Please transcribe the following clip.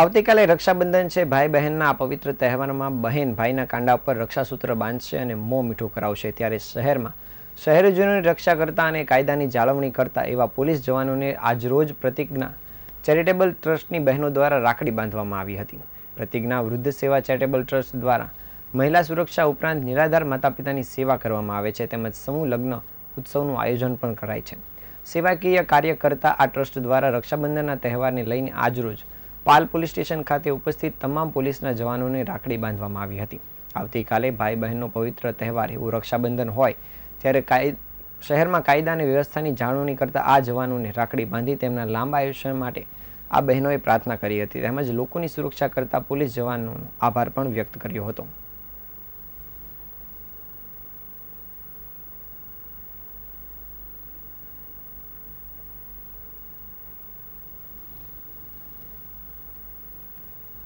આવતીકાલે રક્ષાબંધન છે. ભાઈ બહેનના આ પવિત્ર તહેવારમાં બહેન ભાઈના કાંડા ઉપર રક્ષાસૂત્ર બાંધશે અને મોં મીઠું કરાવશે. ત્યારે શહેરમાં શહેરજનોની રક્ષા કરતા અને કાયદાની જાળવણી કરતા એવા પોલીસ જવાનોને આજરોજ પ્રતિજ્ઞા ચેરિટેબલ ટ્રસ્ટની બહેનો દ્વારા રાખડી બાંધવામાં આવી હતી. પ્રતિજ્ઞા વૃદ્ધ સેવા ચેરિટેબલ ટ્રસ્ટ દ્વારા મહિલા સુરક્ષા ઉપરાંત નિરાધાર માતા પિતાની સેવા કરવામાં આવે છે. તેમજ સમૂહ લગ્ન ઉત્સવનું આયોજન પણ કરાય છે. સેવાકીય કાર્ય કરતા આ ટ્રસ્ટ દ્વારા રક્ષાબંધનના તહેવારને લઈને આજરોજ પાલ પોલીસ સ્ટેશન ખાતે ઉપસ્થિત તમામ પોલીસના જવાનોને રાખડી બાંધવામાં આવી હતી. આવતીકાલે ભાઈ બહેનનો પવિત્ર તહેવાર એવું રક્ષાબંધન હોય, ત્યારે કાય શહેરમાં કાયદા અને વ્યવસ્થાની જાળવણી કરતા આ જવાનોને રાખડી બાંધી તેમના લાંબા આયુષ્ય માટે આ બહેનોએ પ્રાર્થના કરી હતી. તેમજ લોકોની સુરક્ષા કરતા પોલીસ જવાનોનો આભાર પણ વ્યક્ત કર્યો હતો.